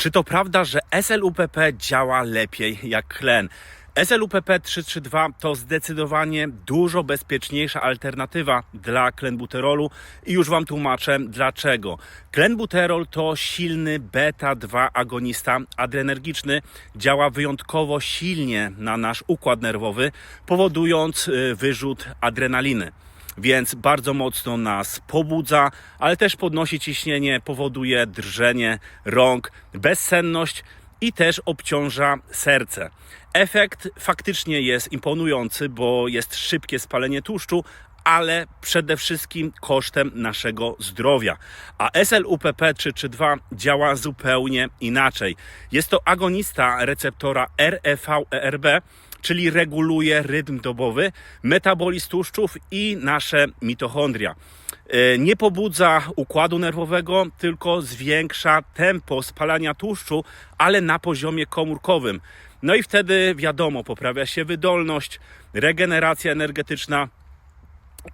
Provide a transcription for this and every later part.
Czy to prawda, że SLUPP działa lepiej jak tlen? SLUPP 332 to zdecydowanie dużo bezpieczniejsza alternatywa dla klenbuterolu i już Wam tłumaczę dlaczego. Klenbuterol to silny beta-2 agonista adrenergiczny, działa wyjątkowo silnie na nasz układ nerwowy, powodując y, wyrzut adrenaliny więc bardzo mocno nas pobudza, ale też podnosi ciśnienie, powoduje drżenie rąk, bezsenność i też obciąża serce. Efekt faktycznie jest imponujący, bo jest szybkie spalenie tłuszczu, ale przede wszystkim kosztem naszego zdrowia. A SLUPP 332 działa zupełnie inaczej. Jest to agonista receptora REV-ERB, czyli reguluje rytm dobowy, metabolizm tłuszczów i nasze mitochondria. E, Nie pobudza układu nerwowego, tylko zwiększa tempo spalania tłuszczu, ale na poziomie komórkowym. No i wtedy wiadomo, poprawia się wydolność, regeneracja energetyczna,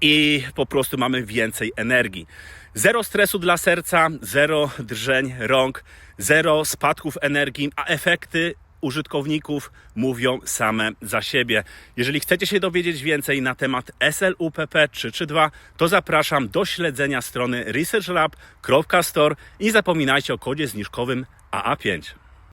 i po prostu mamy więcej energii. Zero stresu dla serca, zero drżeń rąk, zero spadków energii, a efekty użytkowników mówią same za siebie. Jeżeli chcecie się dowiedzieć więcej na temat SLUPP 332, to zapraszam do śledzenia strony researchlab.store i zapominajcie o kodzie zniżkowym AA5.